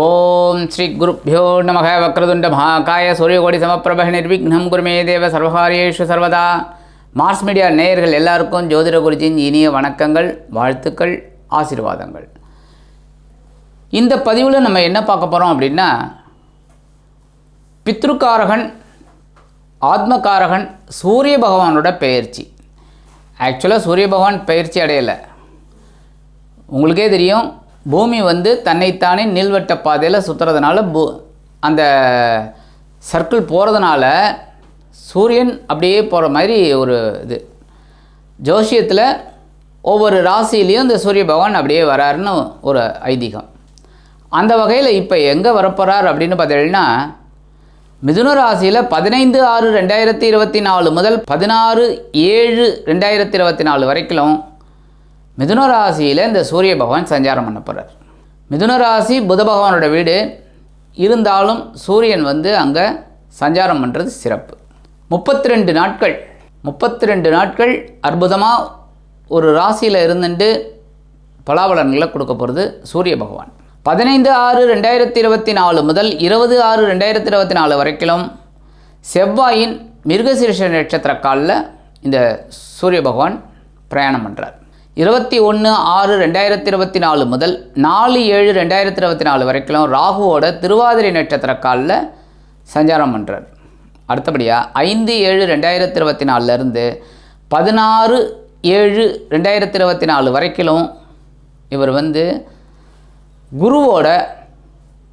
ஓம் ஸ்ரீ குருப்பியோ நமக வக்ரதுண்ட மகாகாய சூரியகோடி சமப்பிரப நிர்விக்னம் குருமே தேவ சர்வகாரியேஷு சர்வதா. மார்ஸ் மீடியா நேயர்கள் எல்லாருக்கும் ஜோதிட குருஜியின் இனிய வணக்கங்கள் வாழ்த்துக்கள் ஆசீர்வாதங்கள். இந்த பதிவில் நம்ம என்ன பார்க்க போகிறோம் அப்படின்னா பித்ருக்காரகன் ஆத்மகாரகன் சூரிய பகவானோட பெயர்ச்சி. ஆக்சுவலாக சூரிய பகவான் பயிற்சி அடையலை. உங்களுக்கே தெரியும் பூமி வந்து தன்னைத்தானே நீள்வட்ட பாதையில் சுற்றுறதுனால பூ அந்த சர்க்கிள் போகிறதுனால சூரியன் அப்படியே போகிற மாதிரி ஒரு இது. ஜோசியத்தில் ஒவ்வொரு ராசியிலையும் இந்த சூரிய பகவான் அப்படியே வராருன்னு ஒரு ஐதீகம். அந்த வகையில் இப்போ எங்கே வரப்போகிறார் அப்படின்னு பார்த்தீங்கன்னா மிதுன ராசியில் பதினைந்து ஆறு ரெண்டாயிரத்தி இருபத்தி நாலு முதல் பதினாறு ஏழு ரெண்டாயிரத்தி இருபத்தி நாலு வரைக்கும் மிதுன ராசியில் இந்த சூரிய பகவான் சஞ்சாரம் பண்ண போகிறார் மிதுன ராசி புத பகவானோட வீடு. இருந்தாலும் சூரியன் வந்து அங்கே சஞ்சாரம் பண்ணுறது சிறப்பு. முப்பத்தி ரெண்டு நாட்கள். முப்பத்தி ரெண்டு நாட்கள் அற்புதமாக ஒரு ராசியில் இருந்துட்டு பலாபலன்களை கொடுக்க போகிறது சூரிய பகவான். பதினைந்து ஆறு ரெண்டாயிரத்தி இருபத்தி நாலு முதல் இருபது ஆறு ரெண்டாயிரத்தி இருபத்தி நாலு வரைக்கும் செவ்வாயின் மிருகசீர்ஷ நட்சத்திர காலில் இந்த சூரிய பகவான் பிரயாணம் பண்ணுறார் இருபத்தி ஒன்று ஆறு ரெண்டாயிரத்தி இருபத்தி நாலு முதல் நாலு ஏழு ரெண்டாயிரத்தி இருபத்தி நாலு வரைக்கும் ராகுவோட திருவாதிரை நட்சத்திர காலில் சஞ்சாரம் பண்ணுறார் அடுத்தபடியாக ஐந்து ஏழு ரெண்டாயிரத்தி இருபத்தி நாலுலேருந்து பதினாறு ஏழு ரெண்டாயிரத்தி இருபத்தி நாலு வரைக்கும் இவர் வந்து குருவோட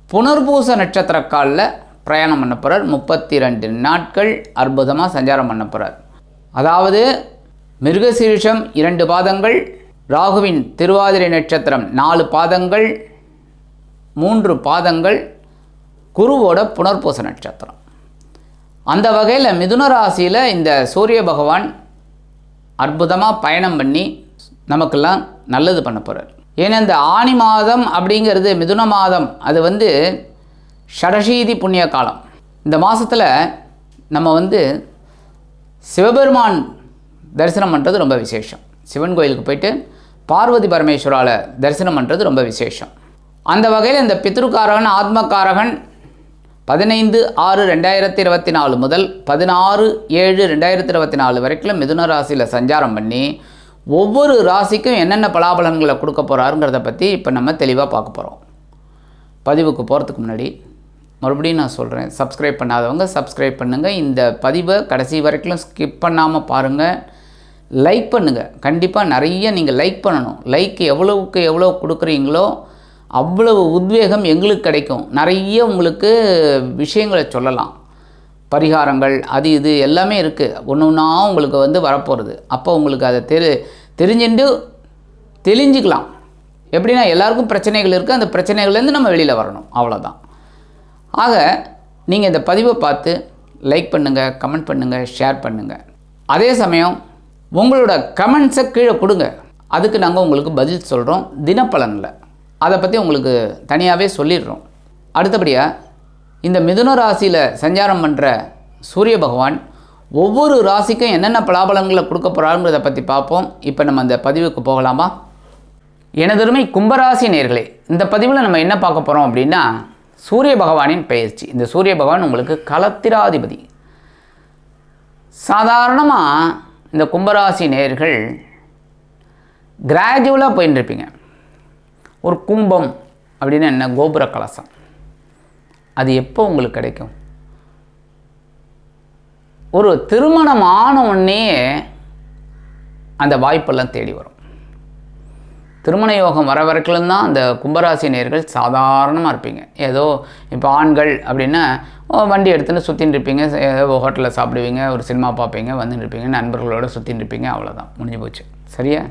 புனர்பூச நட்சத்திர காலில் பிரயாணம் பண்ண போகிறார் முப்பத்தி ரெண்டு நாட்கள் அற்புதமாக சஞ்சாரம் பண்ண போகிறார் அதாவது மிருகசீரிஷம் இரண்டு பாதங்கள் ராகுவின் திருவாதிரை நட்சத்திரம் நாலு பாதங்கள் மூன்று பாதங்கள் குருவோட புனர்பூச நட்சத்திரம். அந்த வகையில் மிதுன ராசியில் இந்த சூரிய பகவான் அற்புதமாக பயணம் பண்ணி நமக்கெல்லாம் நல்லது பண்ண போகிறார் ஏன்னா இந்த ஆணி மாதம் அப்படிங்கிறது மிதுன மாதம். அது வந்து ஷடசீதி புண்ணிய காலம். இந்த மாதத்தில் நம்ம வந்து சிவபெருமான் தரிசனம் பண்ணுறது ரொம்ப விசேஷம். சிவன் கோயிலுக்கு போயிட்டு பார்வதி பரமேஸ்வரால் தரிசனம் பண்ணுறது ரொம்ப விசேஷம். அந்த வகையில் இந்த பித்ருக்காரகன் ஆத்மகாரகன் பதினைந்து ஆறு ரெண்டாயிரத்தி இருபத்தி நாலு முதல் பதினாறு ஏழு ரெண்டாயிரத்தி இருபத்தி நாலு வரைக்கும் மிதுன ராசியில் சஞ்சாரம் பண்ணி ஒவ்வொரு ராசிக்கும் என்னென்ன பலாபலன்களை கொடுக்க போகிறாருங்கிறத பற்றி இப்போ நம்ம தெளிவாக பார்க்க போகிறோம் பதிவுக்கு போகிறதுக்கு முன்னாடி மறுபடியும் நான் சொல்கிறேன் சப்ஸ்கிரைப் பண்ணாதவங்க சப்ஸ்கிரைப் பண்ணுங்கள் இந்த பதிவை கடைசி வரைக்கும் ஸ்கிப் பண்ணாமல் பாருங்கள் லைக் பண்ணுங்கள் கண்டிப்பாக நிறைய நீங்கள் லைக் பண்ணணும். லைக் எவ்வளவுக்கு எவ்வளோ கொடுக்குறீங்களோ அவ்வளவு உத்வேகம் எங்களுக்கு கிடைக்கும். நிறைய உங்களுக்கு விஷயங்களை சொல்லலாம். பரிகாரங்கள் அது இது எல்லாமே இருக்குது ஒன்று ஒன்றா உங்களுக்கு வந்து வரப்போகிறது அப்போ உங்களுக்கு அதை தெரி தெரிஞ்சுட்டு தெளிஞ்சிக்கலாம். எப்படின்னா எல்லாருக்கும் பிரச்சனைகள் இருக்குது அந்த பிரச்சனைகள்லேருந்து நம்ம வெளியில் வரணும். அவ்வளோதான் ஆக நீங்கள் இந்த பதிவை பார்த்து லைக் பண்ணுங்கள் கமெண்ட் பண்ணுங்கள் ஷேர் பண்ணுங்கள் அதே சமயம் உங்களோட கமெண்ட்ஸை கீழே கொடுங்க. அதுக்கு நாங்கள் உங்களுக்கு பதில் சொல்கிறோம் தினப்பலனில். அதை பற்றி உங்களுக்கு தனியாகவே சொல்லிடுறோம். அடுத்தபடியாக இந்த மிதுன ராசியில் சஞ்சாரம் பண்ணுற சூரிய பகவான் ஒவ்வொரு ராசிக்கும் என்னென்ன பலாபலன்களை கொடுக்க போகிறாருங்கிறத பற்றி பார்ப்போம். இப்போ நம்ம அந்த பதிவுக்கு போகலாமா? எனதருமை கும்பராசி நேர்களே இந்த பதிவில் நம்ம என்ன பார்க்க போகிறோம் அப்படின்னா சூரிய பகவானின் பயிற்சி இந்த சூரிய பகவான் உங்களுக்கு கலத்திராதிபதி சாதாரணமாக இந்த கும்பராசி நேர்கள் கிராஜுவலாக போயின்னு இருப்பீங்க ஒரு கும்பம் அப்படின்னு என்ன? கோபுர கலசம். அது எப்போ உங்களுக்கு கிடைக்கும்? ஒரு திருமணம் ஆன உடனே அந்த வாய்ப்பெல்லாம் தேடி வரும். திருமண யோகம் வர வரைக்கும் தான் அந்த கும்பராசி நேர்கள் சாதாரணமாக இருப்பீங்க. ஏதோ இப்போ ஆண்கள் அப்படின்னா வண்டி எடுத்துன்னு சுற்றின்னு இருப்பீங்க. ஏதோ ஹோட்டலில் சாப்பிடுவீங்க ஒரு சினிமா பார்ப்பீங்க வந்துன்னு இருப்பீங்க நண்பர்களோட சுற்றின்னு இருப்பீங்க அவ்வளோதான் முடிஞ்சு போச்சு. சரியா?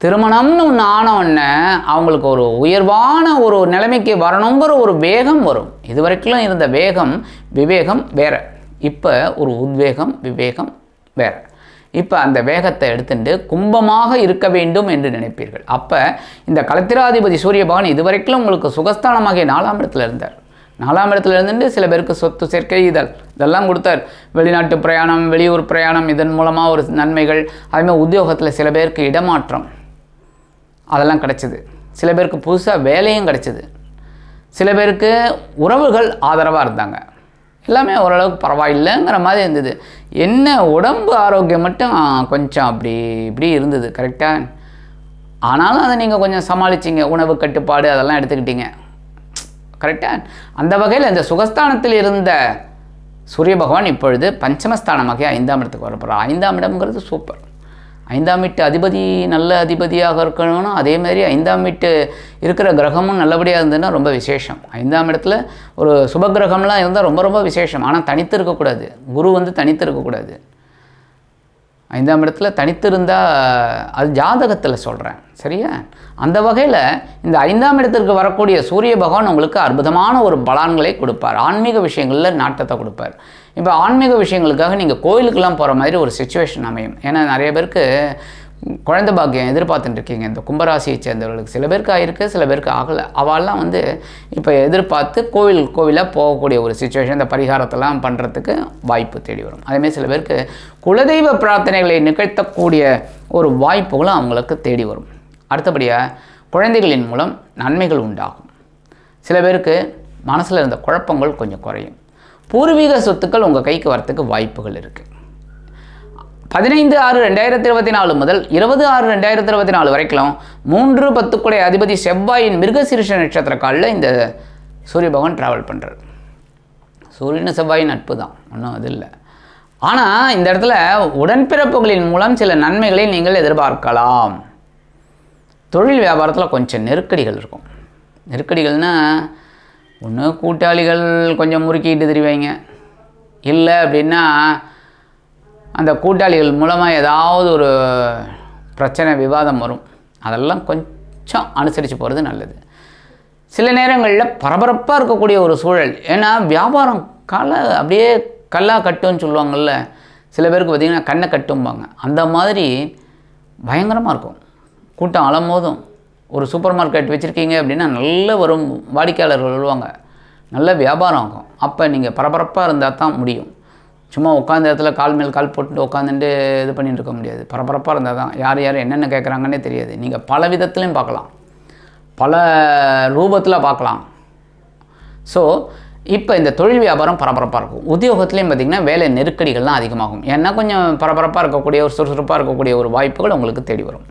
திருமணம்னு ஒன்று ஆனவுடனே அவங்களுக்கு ஒரு உயர்வான ஒரு நிலைமைக்கு வரணுங்கிற ஒரு வேகம் வரும். இது வரைக்கும் இருந்த வேகம் விவேகம் வேற. இப்போ ஒரு உத்வேகம் விவேகம் வேறு. இப்போ அந்த வேகத்தை எடுத்துட்டு கும்பமாக இருக்க வேண்டும் என்று நினைப்பீர்கள். அப்போ இந்த களத்திராதிபதி சூரிய பகவான் இதுவரைக்கும் உங்களுக்கு சுகஸ்தானமாகிய நாலாம் இடத்துல இருந்தார். நாலாம் இடத்துல இருந்துட்டு சில பேருக்கு சொத்து சேர்க்கை இதழ் இதெல்லாம் கொடுத்தார். வெளிநாட்டு பிரயாணம் வெளியூர் பிரயாணம் இதன் மூலமாக ஒரு நன்மைகள் அதுமாதிரி உத்தியோகத்தில் சில பேருக்கு இடமாற்றம். அதெல்லாம் கிடச்சிது. சில பேருக்கு புதுசாக வேலையும் கிடச்சிது. சில பேருக்கு உறவுகள் ஆதரவாக இருந்தாங்க. எல்லாமே ஓரளவுக்கு பரவாயில்லைங்கிற மாதிரி இருந்தது. என்ன உடம்பு ஆரோக்கியம் மட்டும் கொஞ்சம் அப்படி இப்படி இருந்தது கரெக்டாக ஆனாலும் அதை நீங்கள் கொஞ்சம் சமாளிச்சிங்க. உணவு கட்டுப்பாடு அதெல்லாம் எடுத்துக்கிட்டீங்க. கரெக்டாக அந்த வகையில் இந்த சுகஸ்தானத்தில் இருந்த சூரிய பகவான் இப்பொழுது பஞ்சமஸ்தானமாக ஐந்தாம் இடத்துக்கு வரப்போகிறார் ஐந்தாம் இடம்ங்கிறது சூப்பர் ஐந்தாம் வீட்டு அதிபதி நல்ல அதிபதியாக இருக்கணும்னா அதே மாதிரி ஐந்தாம் வீட்டு இருக்கிற கிரகமும் நல்லபடியாக இருந்ததுன்னா ரொம்ப விசேஷம். ஐந்தாம் இடத்துல ஒரு சுபகிரகம்லாம் இருந்தால் ரொம்ப ரொம்ப விசேஷம். ஆனால் தனித்து இருக்கக்கூடாது. குரு வந்து தனித்து இருக்கக்கூடாது. ஐந்தாம் இடத்துல தனித்து இருந்தால் அது ஜாதகத்தில் சொல்கிறேன் சரியா? அந்த வகையில் இந்த ஐந்தாம் இடத்திற்கு வரக்கூடிய சூரிய பகவான் உங்களுக்கு அற்புதமான ஒரு பலான்களை கொடுப்பார். ஆன்மீக விஷயங்களில் நாட்டத்தை கொடுப்பார். இப்போ ஆன்மீக விஷயங்களுக்காக நீங்கள் கோயிலுக்கெல்லாம் போகிற மாதிரி ஒரு சுச்சுவேஷன் அமையும். ஏன்னா நிறைய பேருக்கு குழந்தை பாக்கியம் எதிர்பார்த்துட்டு இருக்கீங்க. இந்த கும்பராசியை சேர்ந்தவர்களுக்கு சில பேருக்கு ஆயிருக்கு சில பேருக்கு ஆகலை. அவெல்லாம் வந்து இப்போ எதிர்பார்த்து கோவில் கோவிலாக போகக்கூடிய ஒரு சுச்சுவேஷன் இந்த பரிகாரத்தெல்லாம் பண்ணுறதுக்கு வாய்ப்பு தேடி வரும். அதேமாதிரி சில பேருக்கு குலதெய்வ பிரார்த்தனைகளை நிகழ்த்தக்கூடிய ஒரு வாய்ப்புகளும் அவங்களுக்கு தேடி வரும். அடுத்தபடியாக குழந்தைகளின் மூலம் நன்மைகள் உண்டாகும். சில பேருக்கு மனசில் இருந்த குழப்பங்கள் கொஞ்சம் குறையும். பூர்வீக சொத்துக்கள் உங்கள் கைக்கு வரத்துக்கு வாய்ப்புகள் இருக்குது பதினைந்து ஆறு ரெண்டாயிரத்தி இருபத்தி நாலு முதல் இருபது ஆறு ரெண்டாயிரத்தி இருபத்தி நாலு வரைக்கும் மூன்று பத்துக்குடைய அதிபதி செவ்வாயின் மிருகசீரிஷ நட்சத்திர காலில் இந்த சூரிய பகவான் ட்ராவல் பண்ணுறார் சூரியன் செவ்வாயின் நட்பு தான் ஒன்றும் அது இல்லை. ஆனால் இந்த இடத்துல உடன்பிறப்புகளின் மூலம் சில நன்மைகளை நீங்கள் எதிர்பார்க்கலாம். தொழில் வியாபாரத்தில் கொஞ்சம் நெருக்கடிகள் இருக்கும். நெருக்கடிகள்னால் ஒன்று கூட்டாளிகள் கொஞ்சம் முறுக்கிட்டு திரிவாங்க இல்லை அப்படின்னா அந்த கூட்டாளிகள் மூலமாக ஏதாவது ஒரு பிரச்சனை விவாதம் வரும். அதெல்லாம் கொஞ்சம் அனுசரித்து போகிறது நல்லது. சில நேரங்களில் பரபரப்பாக இருக்கக்கூடிய ஒரு சூழல். ஏன்னா வியாபாரம் கலை அப்படியே கல்லாக கட்டுன்னு சொல்லுவாங்கள்ல சில பேருக்கு பார்த்திங்கன்னா கண்ணை கட்டும்பாங்க. அந்த மாதிரி பயங்கரமாக இருக்கும். கூட்டம் அலமோதும் ஒரு சூப்பர் மார்க்கெட் வச்சுருக்கீங்க அப்படின்னா நல்ல வரும் வாடிக்கையாளர்கள் வருவாங்க. நல்ல வியாபாரம் ஆகும். அப்போ நீங்கள் பரபரப்பாக இருந்தால் தான் முடியும். சும்மா உட்காந்த இடத்துல கால் மேல் கால் போட்டு உட்காந்துட்டு இது பண்ணிட்டு இருக்க முடியாது. பரபரப்பாக இருந்தால் தான். யார் யார் என்னென்ன கேட்குறாங்கன்னே தெரியாது. நீங்கள் பல விதத்துலையும் பார்க்கலாம். பல ரூபத்தில் பார்க்கலாம். ஸோ இப்போ இந்த தொழில் வியாபாரம் பரபரப்பாக இருக்கும். உத்தியோகத்துலேயும் பார்த்திங்கன்னா வேலை நெருக்கடிகள்லாம் அதிகமாகும். ஏன்னா கொஞ்சம் பரபரப்பாக இருக்கக்கூடிய ஒரு சுறுசுறுப்பாக இருக்கக்கூடிய ஒரு வாய்ப்புகள் உங்களுக்கு தேடி வரும்.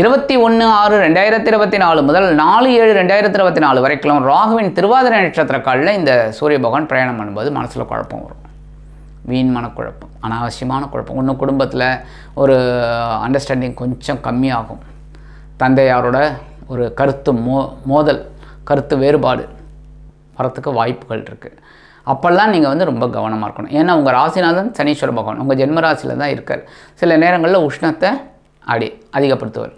இருபத்தி ஒன்று ஆறு ரெண்டாயிரத்தி இருபத்தி நாலு முதல் நாலு ஏழு ரெண்டாயிரத்தி இருபத்தி நாலு வரைக்கும் ராகுவின் திருவாதிரை நட்சத்திர காலில் இந்த சூரிய பகவான் பிரயாணம் பண்ணும்போது மனசில் குழப்பம் வரும். வீண் மனக்குழப்பம் அனாவசியமான குழப்பம். இன்னும் குடும்பத்தில் ஒரு அண்டர்ஸ்டாண்டிங் கொஞ்சம் கம்மியாகும். தந்தையாரோட ஒரு கருத்து மோ மோதல் கருத்து வேறுபாடு வரத்துக்கு வாய்ப்புகள் இருக்குது அப்போல்லாம் நீங்கள் வந்து ரொம்ப கவனமாக இருக்கணும். ஏன்னா உங்கள் ராசிநாதன் சனீஸ்வர பகவான் உங்கள் ஜென்ம ராசியில் தான் இருக்கார். சில நேரங்களில் உஷ்ணத்தை அடி அதிகப்படுத்துவார்.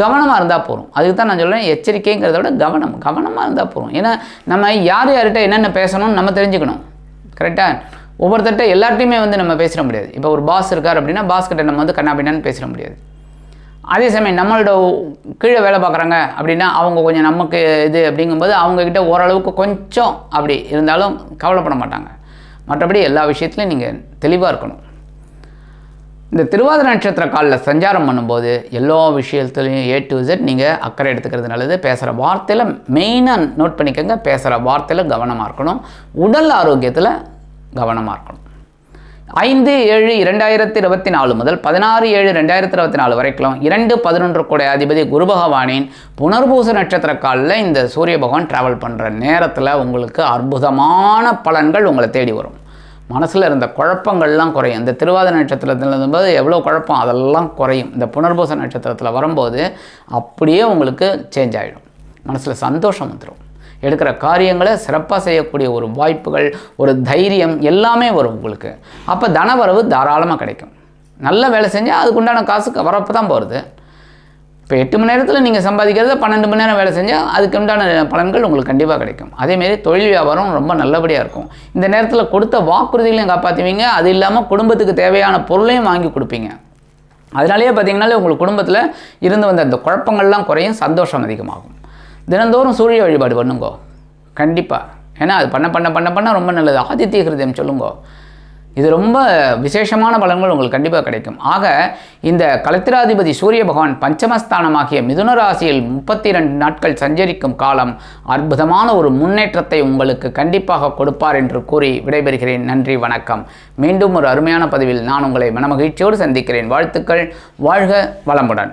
கவனமாக இருந்தால் போதும் அதுக்கு தான் நான் சொல்கிறேன் எச்சரிக்கைங்கிறத விட கவனம் கவனமாக இருந்தால் போதும் ஏன்னா நம்ம யார் யார்கிட்ட என்னென்ன பேசணும்னு நம்ம தெரிஞ்சுக்கணும். கரெக்டாக ஒவ்வொருத்தர்கிட்ட எல்லார்ட்டையுமே வந்து நம்ம பேசிட முடியாது. இப்போ ஒரு பாஸ் இருக்கார் அப்படின்னா பாஸ் கிட்ட நம்ம வந்து கண்ணாபின்னான்னு பேசிட முடியாது. அதே சமயம் நம்மளோட கீழே வேலை பார்க்குறாங்க அப்படின்னா அவங்க கொஞ்சம் நமக்கு இது அப்படிங்கும்போது அவங்கக்கிட்ட ஓரளவுக்கு கொஞ்சம் அப்படி இருந்தாலும் கவலைப்பட மாட்டாங்க. மற்றபடி எல்லா விஷயத்துலையும் நீங்கள் தெளிவாக இருக்கணும். இந்த திருவாதிர நட்சத்திர காலில் சஞ்சாரம் பண்ணும்போது எல்லா விஷயத்துலையும் ஏ டு இசட் நீங்கள் அக்கறை எடுத்துக்கிறது நல்லது. பேசுகிற வார்த்தையில் மெயினாக நோட் பண்ணிக்கோங்க. பேசுகிற வார்த்தையில் கவனமாக இருக்கணும். உடல் ஆரோக்கியத்தில் கவனமாக இருக்கணும். ஐந்து ஏழு இரண்டாயிரத்தி இருபத்தி நாலு முதல் பதினாறு ஏழு ரெண்டாயிரத்தி இருபத்தி நாலு வரைக்கும் இரண்டு பதினொன்று கூட அதிபதி குரு பகவானின் புனர்பூச நட்சத்திர காலில் இந்த சூரிய பகவான் ட்ராவல் பண்ணுற நேரத்தில் உங்களுக்கு அற்புதமான பலன்கள் உங்களை தேடி வரும். மனசில் இருந்த குழப்பங்கள்லாம் குறையும். இந்த திருவாத நட்சத்திரத்தில் இருந்தபோது எவ்வளோ குழப்பம்? அதெல்லாம் குறையும். இந்த புனர்பூச நட்சத்திரத்தில் வரும்போது அப்படியே உங்களுக்கு சேஞ்ச் ஆகிடும் மனசில் சந்தோஷம் வந்துடும் எடுக்கிற காரியங்களை சிறப்பாக செய்யக்கூடிய ஒரு வாய்ப்புகள் ஒரு தைரியம் எல்லாமே வரும் உங்களுக்கு. அப்போ தனவரவு தாராளமாக கிடைக்கும். நல்ல வேலை செஞ்சால் அதுக்குண்டான காசு வரப்பு தான் போகிறது இப்போ எட்டு மணி நேரத்தில் நீங்கள் சம்பாதிக்கிறத பன்னெண்டு மணி நேரம் வேலை செஞ்சால் அதுக்கு உண்டான பலன்கள் உங்களுக்கு கண்டிப்பாக கிடைக்கும். அதேமாரி தொழில் வியாபாரம் ரொம்ப நல்லபடியாக இருக்கும். இந்த நேரத்தில் கொடுத்த வாக்குறுதிகளையும் காப்பாற்றுவீங்க அது இல்லாமல் குடும்பத்துக்கு தேவையான பொருளையும் வாங்கி கொடுப்பீங்க. அதனாலேயே பார்த்தீங்கன்னாலே உங்கள் குடும்பத்தில் இருந்து வந்த அந்த குழப்பங்கள்லாம் குறையும் சந்தோஷம் அதிகமாகும். தினந்தோறும் சூரிய வழிபாடு பண்ணுங்கோ. கண்டிப்பாக ஏன்னா அது பண்ண பண்ண பண்ண பண்ண ரொம்ப நல்லது. ஆதித்ய ஹிருதயம் சொல்லுங்கோ. இது ரொம்ப விசேஷமான பலன்கள் உங்களுக்கு கண்டிப்பாக கிடைக்கும். ஆக இந்த கலத்திராதிபதி சூரிய பகவான் பஞ்சமஸ்தானமாகிய மிதுன ராசியில் முப்பத்தி ரெண்டு நாட்கள் சஞ்சரிக்கும் காலம் அற்புதமான ஒரு முன்னேற்றத்தை உங்களுக்கு கண்டிப்பாக கொடுப்பார் என்று கூறி விடைபெறுகிறேன். நன்றி வணக்கம். மீண்டும் ஒரு அருமையான பதிவில் நான் உங்களை மனமகிழ்ச்சியோடு சந்திக்கிறேன். வாழ்த்துக்கள். வாழ்க வளமுடன்.